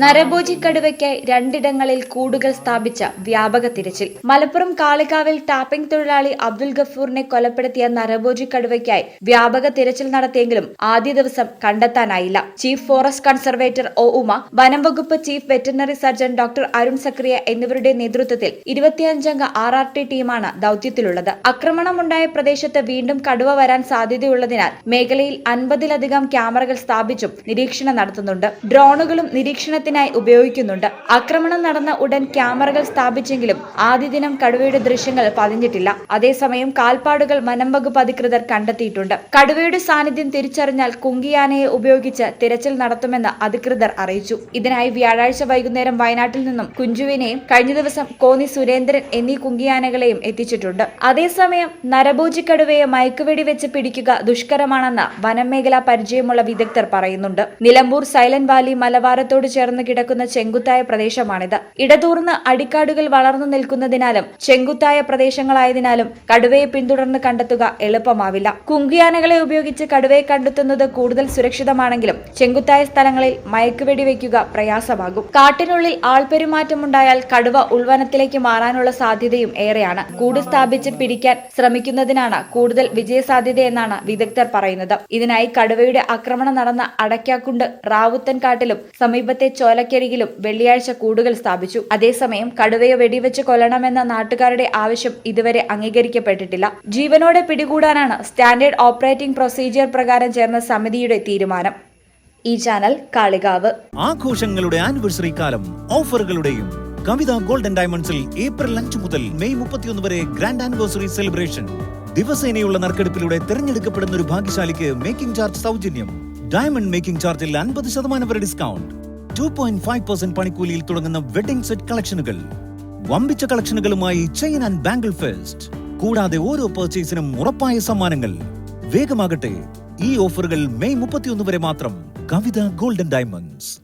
നരഭോജി കടുവയ്ക്കായി രണ്ടിടങ്ങളിൽ കൂടുകൾ സ്ഥാപിച്ച വ്യാപക തിരച്ചിൽ. മലപ്പുറം കാളികാവിൽ ടാപ്പിംഗ് തൊഴിലാളി അബ്ദുൽ ഗഫൂറിനെ കൊലപ്പെടുത്തിയ നരഭോജി കടുവയ്ക്കായി വ്യാപക തിരച്ചിൽ നടത്തിയെങ്കിലും ആദ്യ ദിവസം കണ്ടെത്താനായില്ല. Chief forest conservator O Uma വനം വകുപ്പ് chief veterinary surgeon doctor Arun Zacharia എന്നിവരുടെ നേതൃത്വത്തിൽ ഇരുപത്തിയഞ്ചംഗ ആർ ആർ ടി ടീമാണ് ദൌത്യത്തിലുള്ളത്. ആക്രമണമുണ്ടായ പ്രദേശത്ത് വീണ്ടും കടുവ വരാൻ സാധ്യതയുള്ളതിനാൽ മേഖലയിൽ അൻപതിലധികം ക്യാമറകൾ സ്ഥാപിച്ചും നിരീക്ഷണം നടത്തുന്നുണ്ട്. ഡ്രോണുകളും നിരീക്ഷണത്തിനായി ഉപയോഗിക്കുന്നുണ്ട്. ആക്രമണം നടന്ന ഉടൻ ക്യാമറകൾ സ്ഥാപിച്ചെങ്കിലും ആദ്യ ദിനം കടുവയുടെ ദൃശ്യങ്ങൾ പതിഞ്ഞിട്ടില്ല. അതേസമയം കാൽപ്പാടുകൾ വനംവകുപ്പ് അധികൃതർ കണ്ടെത്തിയിട്ടുണ്ട്. കടുവയുടെ സാന്നിധ്യം തിരിച്ചറിഞ്ഞാൽ കുങ്കിയാനയെ ഉപയോഗിച്ച് തിരച്ചിൽ നടത്തുമെന്ന് അധികൃതർ അറിയിച്ചു. ഇതിനായി വ്യാഴാഴ്ച വൈകുന്നേരം വയനാട്ടിൽ നിന്നും കുഞ്ചുവിനെയും കഴിഞ്ഞ ദിവസം കോന്നി സുരേന്ദ്രൻ എന്നീ കുങ്കിയാനകളെയും എത്തിച്ചിട്ടുണ്ട്. അതേസമയം നരഭോജിക്കടുവയെ മയക്കുവെടി വെച്ച് പിടിക്കുക ദുഷ്കരമാണെന്ന് വനം മേഖലാ പരിചയമുള്ള വിദഗ്ധർ പറയുന്നുണ്ട്. നിലമ്പൂർ സൈലന്റ് വാലി മലവാരത്തോട് ചേർന്ന് കിടക്കുന്ന ചെങ്കുത്തായ പ്രദേശമാണിത്. ഇടതൂർന്ന് അടിക്കാടുകൾ വളർന്നു നിൽക്കുന്നതിനാലും ചെങ്കുത്തായ പ്രദേശങ്ങളായതിനാലും കടുവയെ പിന്തുടർന്ന് കണ്ടെത്തുക എളുപ്പമാവില്ല. കുങ്കിയാനകളെ ഉപയോഗിച്ച് കടുവയെ കണ്ടെത്തുന്നത് കൂടുതൽ സുരക്ഷിതമാണെങ്കിലും ചെങ്കുത്തായ സ്ഥലങ്ങളിൽ മയക്കുവെടി വയ്ക്കുക പ്രയാസമാകും. കാട്ടിനുള്ളിൽ ആൾപെരുമാറ്റമുണ്ടായാൽ കടുവ ഉൾവനത്തിലേക്ക് മാറാനുള്ള സാധ്യതയും ഏറെയാണ്. കൂട് സ്ഥാപിച്ച് പിടിക്കാൻ ശ്രമിക്കുന്നതിനാണ് കൂടുതൽ വിജയസാധ്യതയെന്നാണ് വിദഗ്ധർ പറയുന്നത്. ഇതിനായി കടുവയുടെ ആക്രമണം നടന്ന അടയ്ക്കാക്കുണ്ട് റാവുത്തൻ കാട്ടിലും സമീപത്തെ ചോലക്കരികിലും വെള്ളിയാഴ്ച കൂടുകൾ സ്ഥാപിച്ചു. അതേസമയം കടുവയെ വെടിവെച്ച് കൊല്ലണമെന്ന നാട്ടുകാരുടെ ആവശ്യം ഇതുവരെ അംഗീകരിക്കപ്പെട്ടിട്ടില്ല. ജീവനോടെ പിടികൂടാനാണ് സ്റ്റാൻഡേർഡ് ഓപ്പറേറ്റിംഗ് പ്രൊസീജിയർ പ്രകാരം ചേർന്ന സമിതിയുടെ തീരുമാനം. ഈ ചാനൽ കാളികാവ്. ആഘോഷങ്ങളുടെ ആനിവേഴ്സറി കാലം ഓഫറുകളുടെയും കവിത ഗോൾഡൻ ഡയമണ്ട്സിൽ ഏപ്രിൽ അഞ്ച് മുതൽ മെയ് മുപ്പത്തിയൊന്ന് വരെ ഗ്രാൻഡ് ആനിവേഴ്സറി സെലിബ്രേഷൻ. ദിവസേനയുള്ള നറുക്കെടുപ്പിലൂടെ തിരഞ്ഞെടുക്കപ്പെടുന്ന ഒരു ഭാഗ്യശാലിക്ക് മേക്കിംഗ് ചാർജ് സൗജന്യം. ഡയമണ്ട് മേക്കിംഗ് ചാർജിൽ അൻപത് ശതമാനം വരെ discount. Two point five percent പണിക്കൂലിയിൽ തുടങ്ങുന്ന വെഡിംഗ് സെറ്റ് കളക്ഷനുകൾ വമ്പിച്ച കളക്ഷനുകളുമായി ചെയിൻ ആൻഡ് ബാംഗിൾ ഫെസ്റ്റ് കൂടാതെ ഓരോ പർച്ചേസിനും ഉറപ്പായ സമ്മാനങ്ങൾ. വേഗമാകട്ടെ. ഈ ഓഫറുകൾ മെയ് മുപ്പത്തിയൊന്ന് വരെ മാത്രം. കവിത ഗോൾഡൻ ഡയമണ്ട്സ്